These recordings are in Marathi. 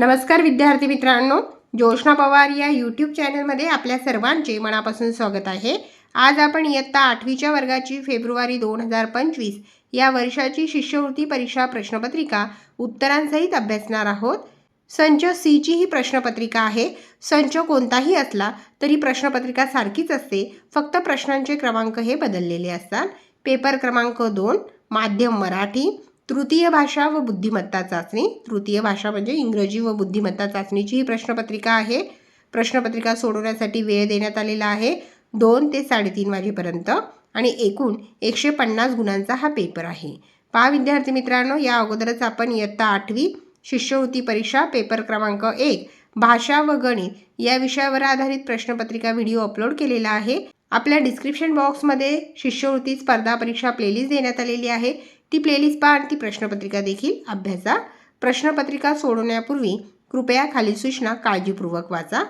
नमस्कार विद्यार्थी मित्रांनो जोशना पवार या यूट्यूब चॅनलमध्ये आपल्या सर्वांचे मनापासून स्वागत आहे आज आपण इयत्ता आठवीच्या वर्गाची फेब्रुवारी दोन हजार पंचवीस या वर्षाची शिष्यवृत्ती परीक्षा प्रश्नपत्रिका उत्तरांसहित अभ्यासणार आहोत संच सीची ही प्रश्नपत्रिका आहे संच कोणताही असला तरी प्रश्नपत्रिका सारखीच असते फक्त प्रश्नांचे क्रमांक हे बदललेले असतात पेपर क्रमांक दोन माध्यम मराठी तृतीय भाषा व बुद्धिमत्ता चाचणी तृतीय भाषा म्हणजे इंग्रजी व बुद्धिमत्ता चाचणीची ही प्रश्नपत्रिका आहे प्रश्नपत्रिका सोडवण्यासाठी वेळ देण्यात आलेला आहे दोन ते साडेतीन वाजेपर्यंत आणि एकूण एकशे पन्नास गुणांचा हा पेपर आहे पा विद्यार्थी मित्रांनो या अगोदरच आपण इयत्ता आठवी शिष्यवृत्ती परीक्षा पेपर क्रमांक एक भाषा व गणित या विषयावर आधारित प्रश्नपत्रिका व्हिडिओ अपलोड केलेला आहे आपल्या डिस्क्रिप्शन बॉक्समध्ये शिष्यवृत्ती स्पर्धा परीक्षा प्लेलिस्ट देण्यात आलेली आहे ती प्लेलिस्ट पहा आणि ती प्रश्नपत्रिका देखील अभ्यासा प्रश्नपत्रिका सोडवण्यापूर्वी कृपया खाली सूचना काळजीपूर्वक वाचा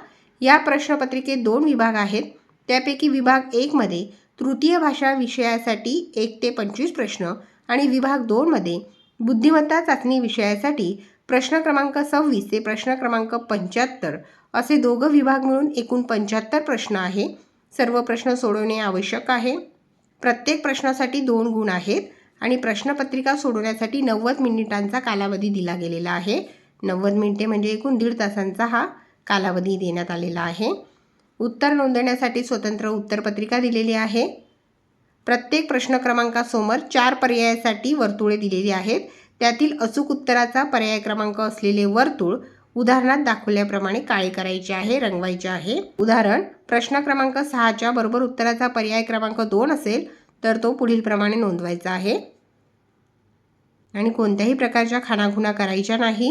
या प्रश्नपत्रिकेत दोन विभाग आहेत त्यापैकी विभाग एकमध्ये तृतीय भाषा विषयासाठी एक ते पंचवीस प्रश्न आणि विभाग दोनमध्ये बुद्धिमत्ता चाचणी विषयासाठी प्रश्न क्रमांक सव्वीस ते प्रश्न क्रमांक पंच्याहत्तर असे दोघं विभाग मिळून एकूण पंच्याहत्तर प्रश्न आहे सर्व प्रश्न सोडवणे आवश्यक आहे प्रत्येक प्रश्नासाठी दोन गुण आहेत आणि प्रश्नपत्रिका सोडवण्यासाठी नव्वद मिनिटांचा कालावधी दिला गेलेला आहे नव्वद मिनिटे म्हणजे एकूण दीड तासांचा हा कालावधी देण्यात आलेला आहे उत्तर नोंदवण्यासाठी स्वतंत्र उत्तरपत्रिका दिलेली आहे प्रत्येक प्रश्न क्रमांकासमोर चार पर्यायासाठी वर्तुळे दिलेली आहेत त्यातील अचूक उत्तराचा पर्याय क्रमांक असलेले वर्तुळ उदाहरणात दाखवल्याप्रमाणे काळे करायचे आहे रंगवायचे आहे उदाहरण प्रश्न क्रमांक सहाच्या बरोबर उत्तराचा पर्याय क्रमांक दोन असेल तर तो पुढीलप्रमाणे नोंदवायचा आहे आणि कोणत्याही प्रकारच्या खाणाखुणा करायच्या नाही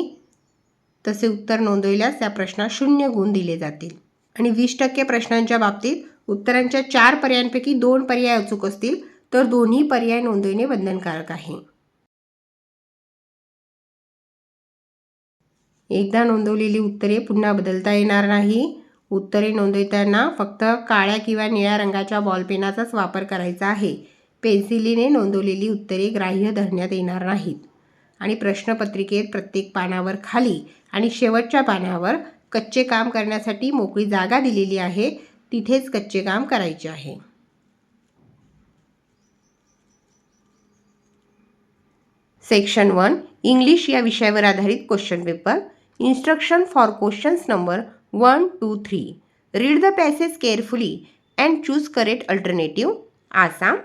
तसे उत्तर नोंदविल्यास त्या प्रश्नात शून्य गुण दिले जातील आणि वीस टक्के प्रश्नांच्या बाबतीत उत्तरांच्या चार पर्यायांपैकी दोन पर्याय अचूक असतील तर दोन्ही पर्याय नोंदविणे बंधनकारक आहे एकदा नोंदवलेली उत्तरे पुन्हा बदलता येणार नाही उत्तरे नोंदवताना फक्त काळ्या किंवा निळ्या रंगाच्या बॉलपेनाचाच वापर करायचा आहे पेन्सिलीने नोंदवलेली उत्तरे ग्राह्य धरण्यात येणार नाहीत आणि प्रश्नपत्रिकेत प्रत्येक पानावर खाली आणि शेवटच्या पानावर कच्चे काम करण्यासाठी मोकळी जागा दिलेली आहे तिथेच कच्चे काम करायचे आहे सेक्शन वन इंग्लिश या विषयावर आधारित question paper instruction for questions number one two three read the passage carefully and choose correct alternative Assam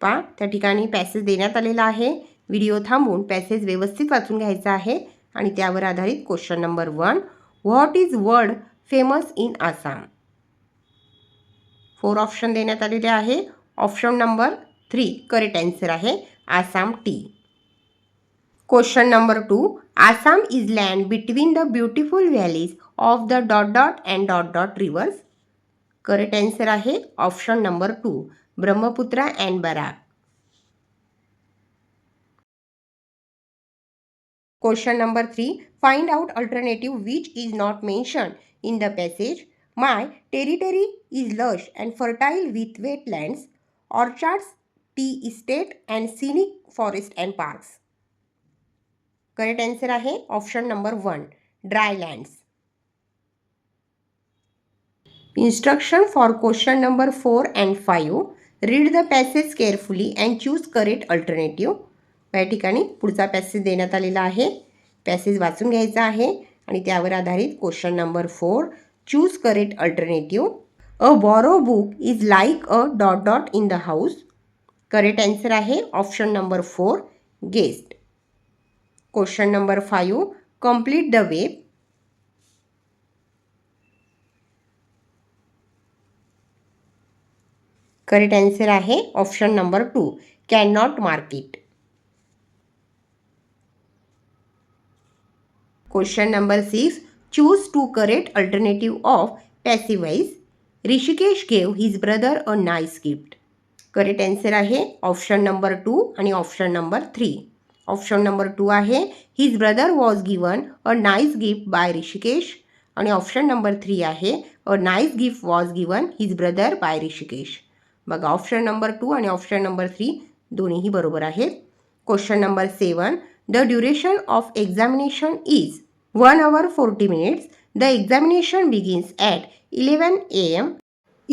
पा त्या ठिकाणी पॅसेज देण्यात आलेला आहे व्हिडिओ थांबून पॅसेज व्यवस्थित वाचून घ्यायचा आहे आणि त्यावर आधारित question number one what is word famous in Assam four option देण्यात आलेले आहे option number three correct answer आहे Assam tea Question number two Assam is land between the beautiful valleys of the dot dot and dot dot rivers correct answer आहे option number two Brahmaputra and Barak Question number 3. Find out alternative which is not mentioned in the passage. My territory is lush and fertile with wetlands, orchards, tea estate and scenic forest and parks. Correct answer आहे option number one dry lands instruction for question number four and five read the passage carefully and choose correct alternative या ठिकाणी पुढचा पॅसेज देण्यात आलेला आहे पॅसेज वाचून घ्यायचा आहे आणि त्यावर आधारित question number four choose correct alternative a borrow book is like a dot dot in the house correct answer आहे option number four guest question number five complete the way correct answer आहे option number two can not mark it question number six choose to correct alternative of passivise Rishikesh gave his brother a nice gift correct answer आहे ऑप्शन नंबर टू आणि option number three option number two आहे his brother was given a nice gift by Rishikesh आणि ऑप्शन नंबर थ्री आहे a nice gift was given his brother by Rishikesh बघा ऑप्शन नंबर टू आणि ऑप्शन नंबर थ्री दोन्हीही बरोबर आहेत question number seven the duration of examination is one hour forty minutes the examination begins at eleven A M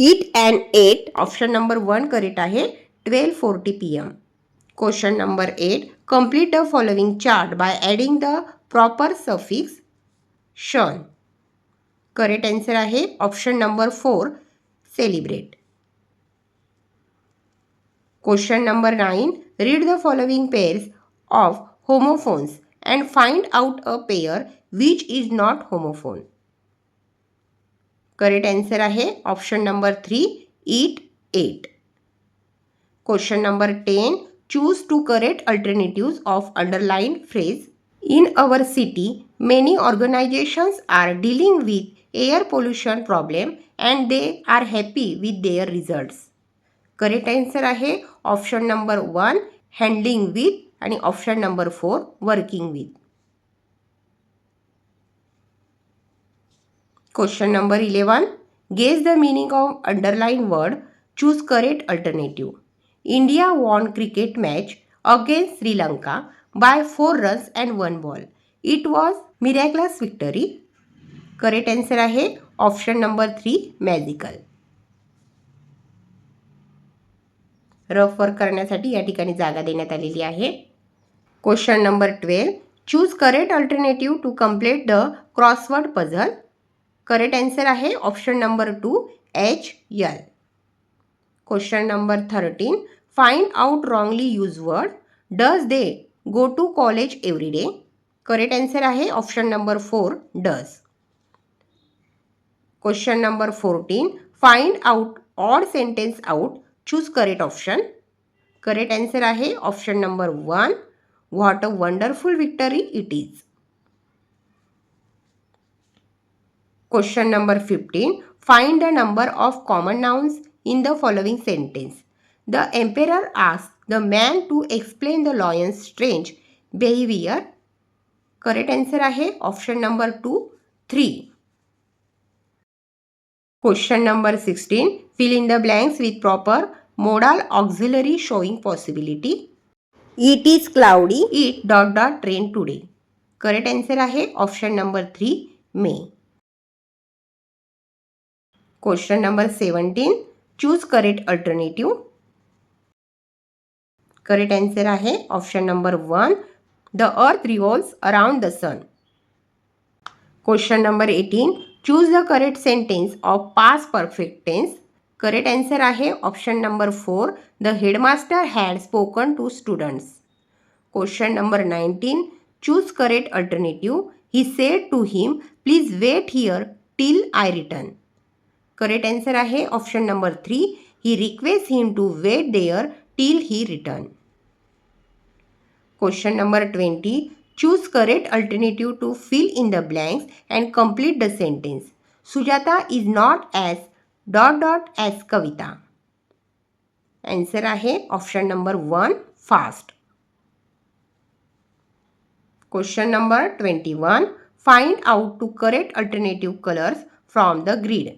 it and eight option number one correct आहे twelve forty P M Question number 8. Complete the following chart by adding the proper suffix tion. Correct answer आहे option number 4 celebrate. Question number 9. Read the following pairs of homophones and find out a pair which is not homophone. Correct answer आहे option number 3 eat, ate. Question number 10. choose two correct alternatives of underlined phrase. In our city, many organizations are dealing with air pollution problem and they are happy with their results. Correct answer आहे option number 1 handling with and option number 4 working with. Question number 11. Guess the meaning of underline word. Choose correct alternative. India won cricket match against Sri Lanka by four runs and one ball it was miraculous victory correct answer आहे option number three magical rough work करण्यासाठी या ठिकाणी जागा देण्यात आलेली आहे question number twelve choose correct alternative to complete the crossword puzzle correct answer आहे option number two H L question number thirteen find out wrongly used word does they go to college every day correct answer ahe option number 4 does question number 14 find out odd sentence out choose correct option correct answer ahe option number 1 what a wonderful victory it is question number 15 find the number of common nouns in the following sentence the emperor ask the man to explain the lion's strange behaviour correct answer आहे option number two three question number sixteen fill in the blanks with proper modal auxiliary showing possibility it is cloudy it dot dot train today correct answer आहे option number three may question number seventeen choose correct alternative correct answer है option number one the earth revolves around the sun question number eighteen choose the correct sentence of past perfect tense correct answer है option number four the headmaster had spoken to students question number nineteen choose correct alternative he said to him please wait here till I return correct answer है option number three he request him to wait there till he return question number twenty choose correct alternative to fill in the blanks and complete the sentence Sujata is not as dot dot as Kavita answer आहे option number one fast question number twenty one find out two correct alternative colours from the grid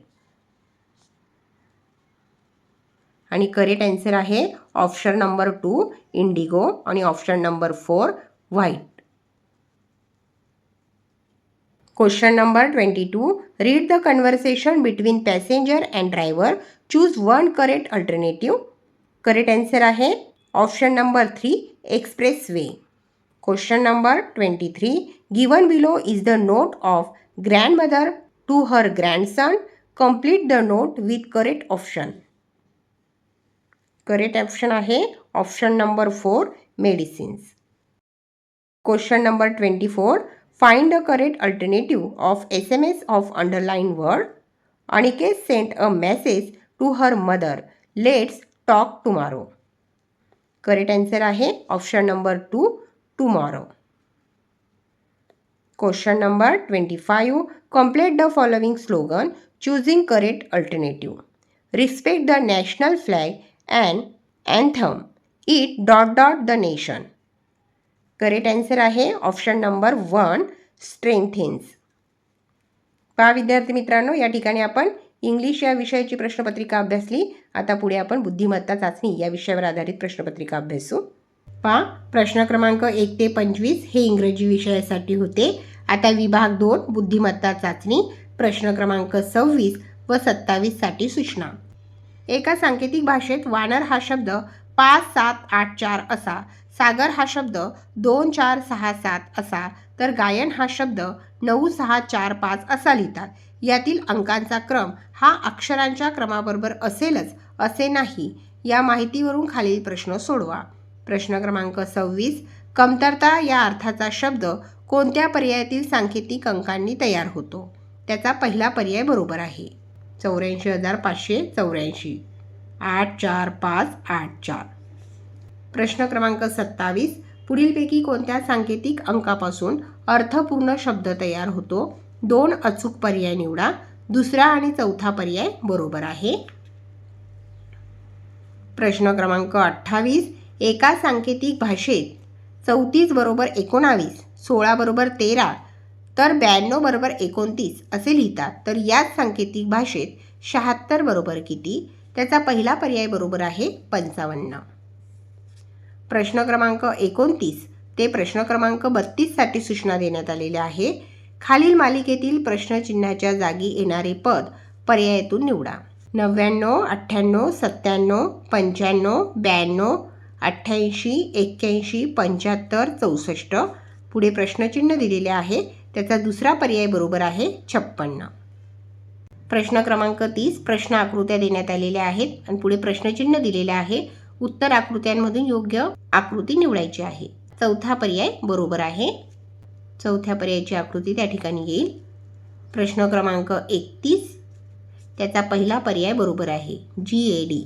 आणि करेक्ट आंसर आहे ऑप्शन नंबर 2 इंडिगो आणि option number 4 white. Question number 22. Read the conversation between passenger and driver. Choose one correct alternative. Correct answer aahe option number 3 expressway. Question number 23. Given below is the note of grandmother to her grandson. Complete the note with correct option. Correct option आहे option number four medicines question number twenty four find a correct alternative of S M S of underline word Aniket sent a message to her mother let's talk tomorrow correct answer आहे option number two tomorrow question number twenty five complete the following slogan choosing correct alternative respect the national flag and anthem it dot dot the nation correct answer आहे ऑप्शन नंबर वन स्ट्रेंथिन्स पहा विद्यार्थी मित्रांनो या ठिकाणी आपण इंग्लिश या विषयाची प्रश्नपत्रिका अभ्यासली आता पुढे आपण बुद्धिमत्ता चाचणी या विषयावर आधारित प्रश्नपत्रिका अभ्यासू पहा प्रश्न क्रमांक एक ते पंचवीस हे इंग्रजी विषयासाठी होते आता विभाग दोन बुद्धिमत्ता चाचणी प्रश्न क्रमांक सव्वीस व सत्तावीससाठी सूचना एका सांकेतिक भाषेत वानर हा शब्द पाच सात आठ चार असा सागर हा शब्द दोन चार सहा सात असा तर गायन हा शब्द नऊ सहा चार पाच असा लिहितात यातील अंकांचा क्रम हा अक्षरांच्या क्रमाबरोबर असेलच असे नाही या माहितीवरून खालील प्रश्न सोडवा प्रश्न क्रमांक सव्वीस कमतरता या अर्थाचा शब्द कोणत्या पर्यायातील सांकेतिक अंकांनी तयार होतो त्याचा पहिला पर्याय बरोबर आहे चौऱ्याऐंशी हजार पाचशे चौऱ्याऐंशी आठ चार पाच आठ चार प्रश्न क्रमांक सत्तावीस पुढीलपैकी कोणत्या सांकेतिक अंकापासून अर्थपूर्ण शब्द तयार होतो दोन अचूक पर्याय निवडा दुसरा आणि चौथा पर्याय बरोबर आहे प्रश्न क्रमांक अठ्ठावीस एका सांकेतिक भाषेत चौतीस बरोबर एकोणावीस सोळा बरोबर तेरा तर ब्याण्णव बरोबर एकोणतीस असे लिहितात तर याच सांकेतिक भाषेत शहात्तर बरोबर किती त्याचा पहिला पर्याय बरोबर आहे पंचावन्न प्रश्न क्रमांक एकोणतीस ते प्रश्न क्रमांक बत्तीससाठी सूचना देण्यात आलेल्या आहे खालील मालिकेतील प्रश्नचिन्हाच्या जागी येणारे पद पर्यायातून निवडा नव्याण्णव अठ्ठ्याण्णव सत्त्याण्णव पंच्याण्णव ब्याण्णव अठ्ठ्याऐंशी एक्क्याऐंशी पंच्याहत्तर चौसष्ट पुढे प्रश्नचिन्ह दिलेले आहे त्याचा दुसरा पर्याय बरोबर आहे छप्पन्न प्रश्न क्रमांक तीस प्रश्न आकृत्या देण्यात आलेल्या आहेत आणि पुढे प्रश्नचिन्ह दिलेले आहे उत्तर आकृत्यांमधून योग्य आकृती निवडायची आहे चौथा पर्याय बरोबर आहे चौथ्या पर्यायाची आकृती त्या ठिकाणी येईल प्रश्न क्रमांक एकतीस त्याचा पहिला पर्याय बरोबर आहे जी ए डी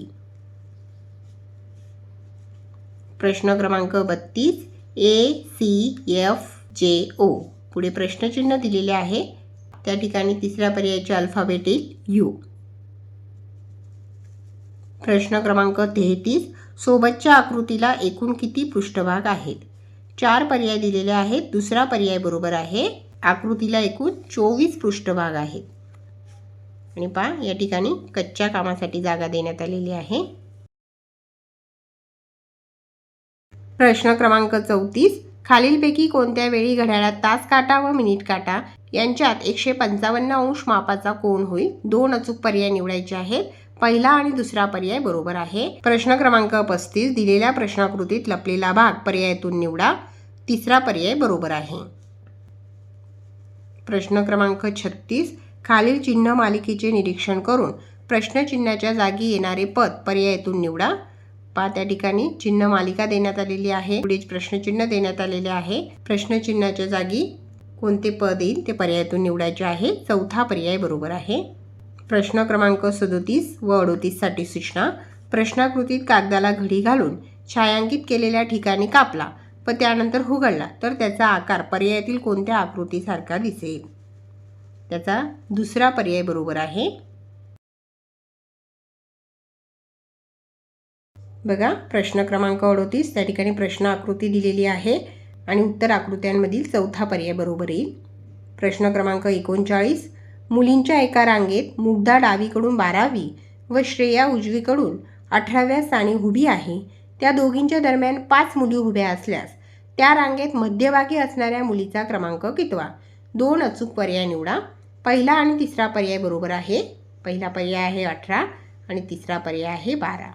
प्रश्न क्रमांक बत्तीस A C F J O पुढे प्रश्नचिन्ह दिलेले आहे त्या ठिकाणी तिसऱ्या पर्यायाचे अल्फाबेट येईल यू प्रश्न क्रमांक तेहतीस सोबतच्या आकृतीला एकूण किती पृष्ठभाग आहेत चार पर्याय दिलेले आहेत दुसरा पर्याय बरोबर आहे आकृतीला एकूण चोवीस पृष्ठभाग आहेत आणि पा या ठिकाणी कच्च्या कामासाठी जागा देण्यात आलेली आहे प्रश्न क्रमांक चौतीस खालीलपैकी कोणत्या वेळी घड्याळात तास काटा व मिनिट काटा यांच्यात एकशे पंचावन्न अंश मापाचा कोण होईल दोन अचूक पर्याय निवडायचे आहेत पहिला आणि दुसरा पर्याय बरोबर आहे प्रश्न क्रमांक पस्तीस दिलेल्या प्रश्नाकृतीत लपलेला भाग पर्यायातून निवडा तिसरा पर्याय बरोबर आहे प्रश्न क्रमांक छत्तीस खालील चिन्ह मालिकेचे निरीक्षण करून प्रश्नचिन्हाच्या जागी येणारे पद पर्यायातून निवडा पहा त्या ठिकाणी चिन्ह मालिका देण्यात आलेली आहे पुढे प्रश्नचिन्ह देण्यात आलेले आहे प्रश्नचिन्हाच्या जागी कोणते पद येईल ते पर्यायातून निवडायचे आहे चौथा पर्याय बरोबर आहे प्रश्न क्रमांक सदोतीस व अडोतीससाठी सूचना प्रश्नाकृतीत कागदाला घडी घालून छायांकित केलेल्या ठिकाणी कापला व त्यानंतर हुगडला तर त्याचा आकार पर्यायातील कोणत्या आकृतीसारखा दिसेल त्याचा दुसरा पर्याय बरोबर आहे बघा प्रश्न क्रमांक अडोतीस त्या ठिकाणी प्रश्न आकृती दिलेली आहे आणि उत्तर आकृत्यांमधील चौथा पर्याय बरोबर येईल प्रश्न क्रमांक एकोणचाळीस मुलींच्या एका रांगेत मुग्धा डावीकडून बारावी व श्रेया उजवीकडून अठराव्या स्थानी उभी आहे त्या दोघींच्या दरम्यान पाच मुली उभ्या असल्यास त्या रांगेत मध्यभागी असणाऱ्या मुलीचा क्रमांक कितवा दोन अचूक पर्याय निवडा पहिला आणि तिसरा पर्याय बरोबर आहे पहिला पर्याय आहे अठरा आणि तिसरा पर्याय आहे बारा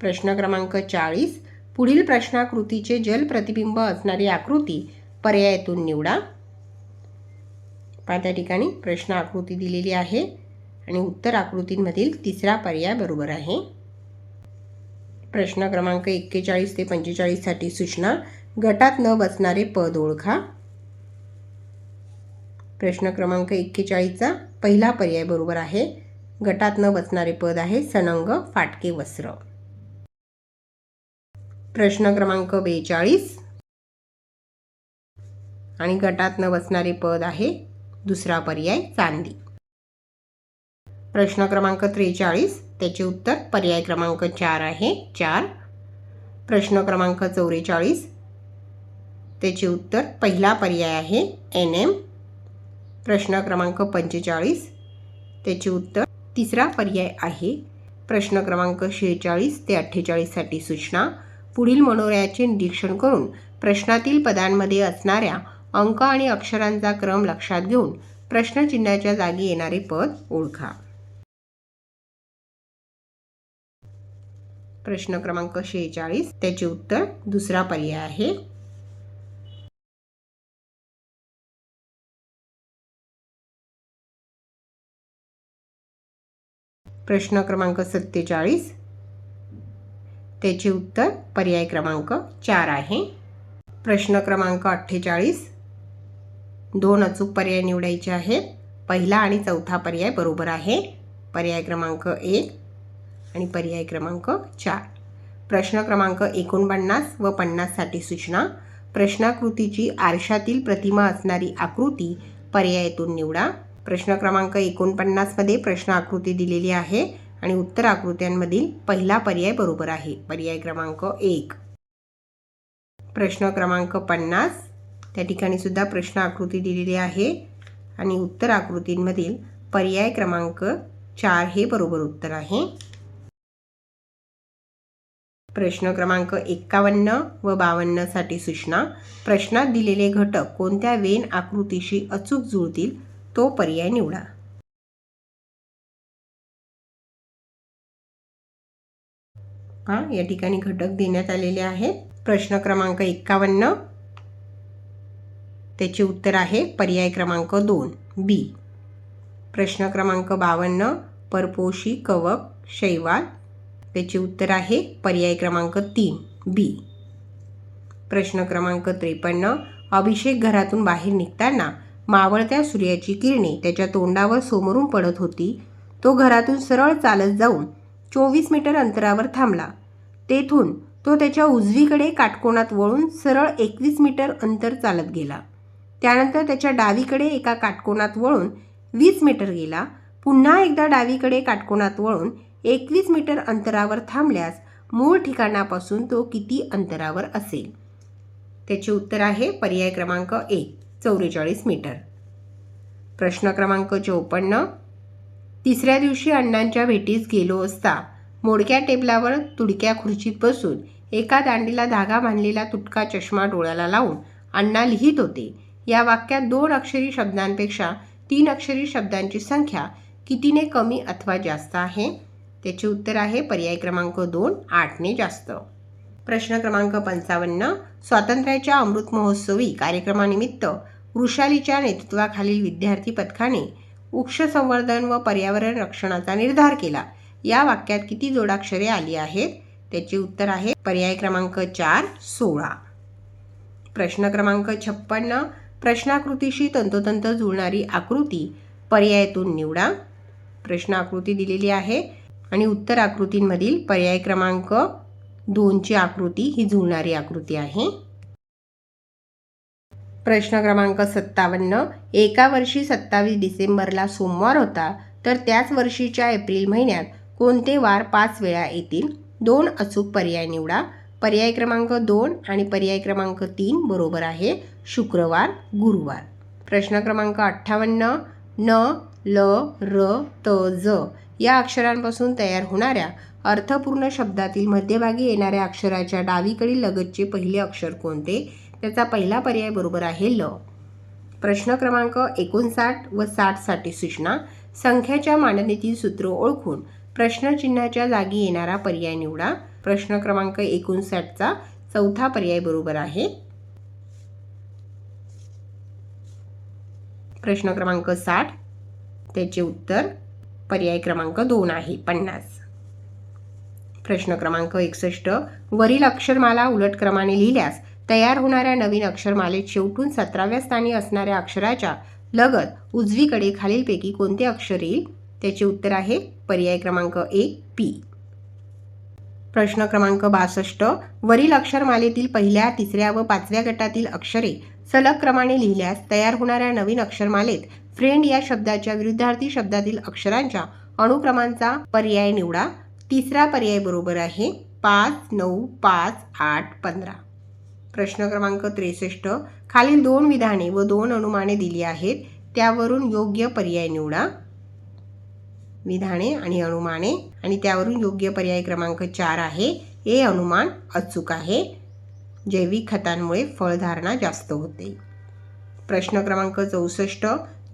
प्रश्न क्रमांक चाळीस पुढील प्रश्नाकृतीचे जलप्रतिबिंब असणारी आकृती पर्यायातून निवडा पहा त्या ठिकाणी प्रश्न आकृती दिलेली आहे आणि उत्तर आकृतींमधील तिसरा पर्याय बरोबर आहे प्रश्न क्रमांक एक्केचाळीस ते पंचेचाळीससाठी सूचना गटात न बसणारे पद ओळखा प्रश्न क्रमांक एक्केचाळीसचा पहिला पर्याय बरोबर आहे गटात न बसणारे पद आहे सनंग फाटके वस्त्र प्रश्न क्रमांक बेचाळीस आणि गटातनं बसणारे पद आहे दुसरा पर्याय चांदी प्रश्न क्रमांक त्रेचाळीस त्याचे उत्तर पर्याय क्रमांक चार आहे चार प्रश्न क्रमांक चौवेचाळीस त्याचे उत्तर पहिला पर्याय आहे एन एम प्रश्न क्रमांक पंचेचाळीस त्याचे उत्तर तिसरा पर्याय आहे प्रश्न क्रमांक शेहेचाळीस ते अठ्ठेचाळीससाठी सूचना पुढील मनोऱ्याचे निरीक्षण करून प्रश्नातील पदांमध्ये असणाऱ्या अंक आणि अक्षरांचा क्रम लक्षात घेऊन प्रश्नचिन्हाच्या जागी येणारे पद ओळखा प्रश्न क्रमांक शेहेचाळीस त्याचे उत्तर दुसरा पर्याय आहे प्रश्न क्रमांक सत्तेचाळीस त्याचे उत्तर पर्याय क्रमांक चार आहे प्रश्न क्रमांक अठ्ठेचाळीस दोन अचूक पर्याय निवडायचे आहेत पहिला आणि चौथा पर्याय बरोबर आहे पर्याय क्रमांक एक आणि पर्याय क्रमांक चार प्रश्न क्रमांक एकोणपन्नास व पन्नाससाठी सूचना प्रश्नाकृतीची आरशातील प्रतिमा असणारी आकृती पर्यायातून निवडा प्रश्न क्रमांक एकोणपन्नासमध्ये प्रश्न आकृती दिलेली आहे आणि उत्तर आकृत्यांमधील पहिला पर्याय बरोबर आहे पर्याय क्रमांक एक प्रश्न क्रमांक पन्नास त्या ठिकाणी सुद्धा प्रश्न आकृती दिलेली आहे आणि उत्तर आकृतींमधील पर्याय क्रमांक चार हे बरोबर उत्तर आहे प्रश्न क्रमांक एक्कावन्न व साठी सूचना प्रश्नात दिलेले घटक कोणत्या वेन आकृतीशी अचूक जुळतील तो पर्याय निवडा हां या ठिकाणी घटक देण्यात आलेले आहेत प्रश्न क्रमांक एक्कावन्न त्याचे उत्तर आहे पर्याय क्रमांक दोन बी प्रश्न क्रमांक बावन्न परपोशी कवक शैवाल त्याचे उत्तर आहे पर्याय क्रमांक तीन बी प्रश्न क्रमांक त्रेपन्न अभिषेक घरातून बाहेर निघताना मावळत्या सूर्याची किरणे त्याच्या तोंडावर समोरून पडत होती तो घरातून सरळ चालत जाऊन चोवीस मीटर अंतरावर थांबला तेथून तो त्याच्या उजवीकडे काटकोणात वळून सरळ एकवीस मीटर अंतर चालत गेला त्यानंतर त्याच्या डावीकडे एका काटकोणात वळून वीस मीटर गेला पुन्हा एकदा डावीकडे काटकोणात वळून एकवीस मीटर अंतरावर थांबल्यास मूळ ठिकाणापासून तो किती अंतरावर असेल त्याचे उत्तर आहे पर्याय क्रमांक एक चौवेचाळीस मीटर प्रश्न क्रमांक चौपन्न तिसऱ्या दिवशी अण्णांच्या भेटीस गेलो असता मोडक्या टेबलावर तुडक्या खुर्चीत बसून एका दांडीला धागा बांधलेला तुटका चष्मा डोळ्याला लावून अण्णा लिहित होते या वाक्यात दोन अक्षरी शब्दांपेक्षा तीन अक्षरी शब्दांची संख्या कितीने कमी अथवा जास्त आहे त्याचे उत्तर आहे पर्याय क्रमांक दोन आठने जास्त प्रश्न क्रमांक पंचावन्न स्वातंत्र्याच्या अमृत महोत्सवी कार्यक्रमानिमित्त वृषालीच्या नेतृत्वाखालील विद्यार्थी पथकाने वृक्ष संवर्धन व पर्यावरण रक्षणाचा निर्धार केला या वाक्यात किती जोडाक्षरे आली आहेत त्याचे उत्तर आहे पर्याय क्रमांक चार सोळा प्रश्न क्रमांक छप्पन्न प्रश्नाकृतीशी तंतोतंत जुळणारी आकृती पर्यायातून निवडा प्रश्न आकृती दिलेली आहे आणि उत्तर आकृतींमधील पर्याय क्रमांक दोनची आकृती ही जुळणारी आकृती आहे प्रश्न क्रमांक सत्तावन्न एका वर्षी सत्तावीस डिसेंबरला सोमवार होता तर त्याच वर्षीच्या एप्रिल महिन्यात कोणते वार पाच वेळा येतील दोन अचूक पर्याय निवडा पर्याय क्रमांक दोन आणि पर्याय क्रमांक तीन बरोबर आहे शुक्रवार गुरुवार प्रश्न क्रमांक अठ्ठावन्न न ल र त ज या अक्षरांपासून तयार होणाऱ्या अर्थपूर्ण शब्दातील मध्यभागी येणाऱ्या अक्षराच्या डावीकडील लगतचे पहिले अक्षर कोणते त्याचा पहिला पर्याय बरोबर आहे ल प्रश्न क्रमांक एकोणसाठ व साठसाठी सूचना संख्याच्या मांडणीतील सूत्र ओळखून प्रश्नचिन्हाच्या जागी येणारा पर्याय निवडा प्रश्न क्रमांक एकोणसाठचा चौथा पर्याय बरोबर आहे प्रश्न क्रमांक साठ त्याचे उत्तर पर्याय क्रमांक दोन आहे पन्नास प्रश्न क्रमांक एकसष्ट वरील अक्षरमाला उलट क्रमाने लिहिल्यास तयार होणाऱ्या नवीन अक्षरमालेत शेवटून सतराव्या स्थानी असणाऱ्या अक्षराच्या लगत उजवीकडे खालीलपैकी कोणते अक्षर येईल त्याचे उत्तर आहे पर्याय क्रमांक एक पी प्रश्न क्रमांक बासष्ट वरील अक्षरमालेतील पहिल्या तिसऱ्या व पाचव्या गटातील अक्षरे सलग क्रमाने लिहिल्यास तयार होणाऱ्या नवीन अक्षरमालेत फ्रेंड या शब्दाच्या विरुद्धार्थी शब्दातील अक्षरांच्या अणुक्रमांचा पर्याय निवडा तिसरा पर्याय बरोबर आहे पाच नऊ पाच आठ पंधरा प्रश्न क्रमांक त्रेसष्ट खालील दोन विधाने व दोन अनुमाने दिली आहेत त्यावरून योग्य पर्याय निवडा विधाने आणि अनुमाने आणि त्यावरून योग्य पर्याय क्रमांक चार आहे हे अनुमान अचूक आहे जैविक खतांमुळे फळधारणा जास्त होते प्रश्न क्रमांक चौसष्ट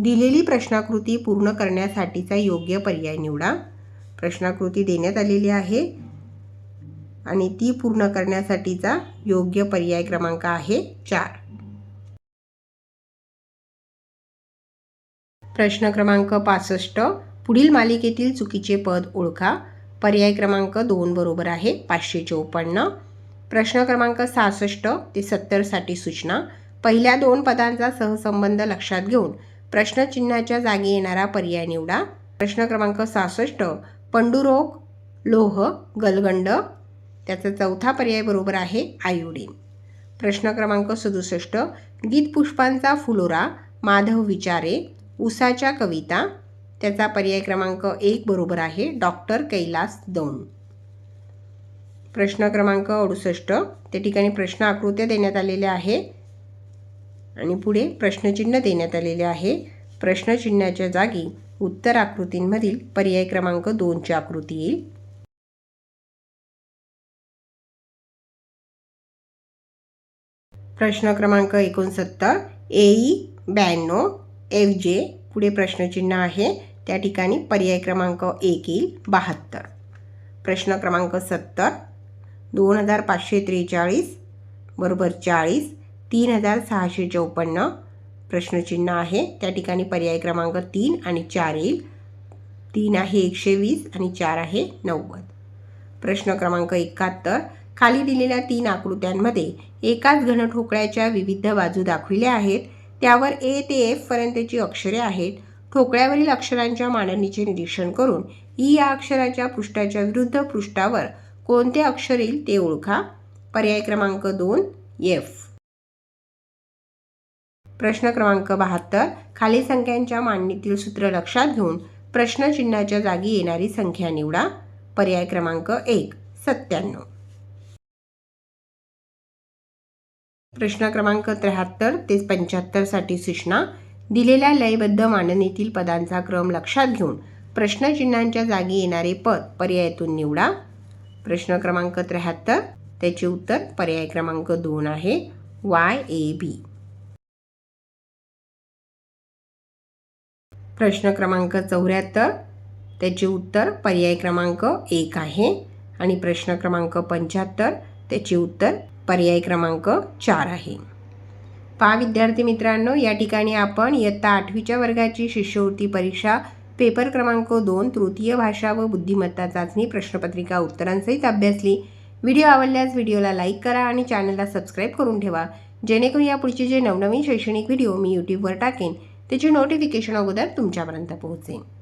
दिलेली प्रश्नाकृती पूर्ण करण्यासाठीचा योग्य पर्याय निवडा प्रश्नाकृती देण्यात आलेली आहे आणि ती पूर्ण करण्यासाठीचा योग्य पर्याय क्रमांक आहे चार प्रश्न क्रमांक पासष्ट पुढील मालिकेतील चुकीचे पद ओळखा पर्याय क्रमांक दोन बरोबर आहे पाचशे चौपन्न प्रश्न क्रमांक सहासष्ट ते सत्तरसाठी सूचना पहिल्या दोन पदांचा सहसंबंध लक्षात घेऊन प्रश्नचिन्हाच्या जागी येणारा पर्याय निवडा प्रश्न क्रमांक सहासष्ट पंडुरोग लोह गलगंड त्याचा चौथा पर्याय बरोबर आहे आयोडीन प्रश्न क्रमांक सदुसष्ट गीतपुष्पांचा फुलोरा माधव विचारे उसाच्या कविता त्याचा पर्याय क्रमांक एक बरोबर आहे डॉक्टर कैलास दोन प्रश्न क्रमांक अडुसष्ट त्या ठिकाणी प्रश्न आकृत्या देण्यात आलेल्या आहे आणि पुढे प्रश्नचिन्ह देण्यात आलेले आहे प्रश्नचिन्हाच्या जागी उत्तर आकृतींमधील पर्याय क्रमांक दोनची आकृती येईल प्रश्न क्रमांक एकोणसत्तर एई ब्याण्णव एफ जे पुढे प्रश्नचिन्ह आहे त्या ठिकाणी पर्याय क्रमांक एक येईल बहात्तर प्रश्न क्रमांक सत्तर दोन हजार पाचशे त्रेचाळीस बरोबर चाळीस तीन हजार सहाशे चौपन्न प्रश्नचिन्ह आहे त्या ठिकाणी पर्याय क्रमांक तीन आणि चार येईल तीन आहे एकशे वीस आणि चार आहे नव्वद प्रश्न क्रमांक एकाहत्तर खाली दिलेल्या तीन आकृत्यांमध्ये एकाच घनठोकळ्याच्या विविध बाजू दाखविल्या आहेत त्यावर ए ते एफ पर्यंतची अक्षरे आहेत ठोकळ्यावरील अक्षरांच्या मांडणीचे निरीक्षण करून ई e या अक्षराच्या पृष्ठाच्या विरुद्ध पृष्ठावर कोणते अक्षर येईल ते ओळखा पर्याय क्रमांक दोन एफ प्रश्न क्रमांक बहात्तर खाली संख्यांच्या मांडणीतील सूत्र लक्षात घेऊन प्रश्नचिन्हाच्या जागी येणारी संख्या निवडा पर्याय क्रमांक एक सत्त्याण्णव प्रश्न क्रमांक त्र्याहत्तर ते पंच्याहत्तरसाठी सूचना दिलेल्या लयबद्ध मांडणीतील पदांचा क्रम लक्षात घेऊन प्रश्नचिन्हांच्या जागी येणारे पद पर्यायातून निवडा प्रश्न क्रमांक त्र्याहत्तर त्याचे उत्तर पर्याय क्रमांक दोन आहे वाय ए बी प्रश्न क्रमांक चौऱ्याहत्तर त्याचे उत्तर पर्याय क्रमांक एक आहे आणि प्रश्न क्रमांक पंच्याहत्तर त्याचे उत्तर पर्याय क्रमांक चार आहे पा विद्यार्थी मित्रांनो या ठिकाणी आपण इयत्ता आठवीच्या वर्गाची शिष्यवृत्ती परीक्षा पेपर क्रमांक दोन तृतीय भाषा व बुद्धिमत्ता चाचणी प्रश्नपत्रिका उत्तरांसहित अभ्यासली व्हिडिओ आवडल्यास व्हिडिओला लाईक करा आणि चॅनलला सबस्क्राईब करून ठेवा जेणेकरून यापुढचे जे नवनवीन शैक्षणिक व्हिडिओ मी यूट्यूबवर टाकेन त्याची नोटिफिकेशन अगोदर तुमच्यापर्यंत पोहोचेन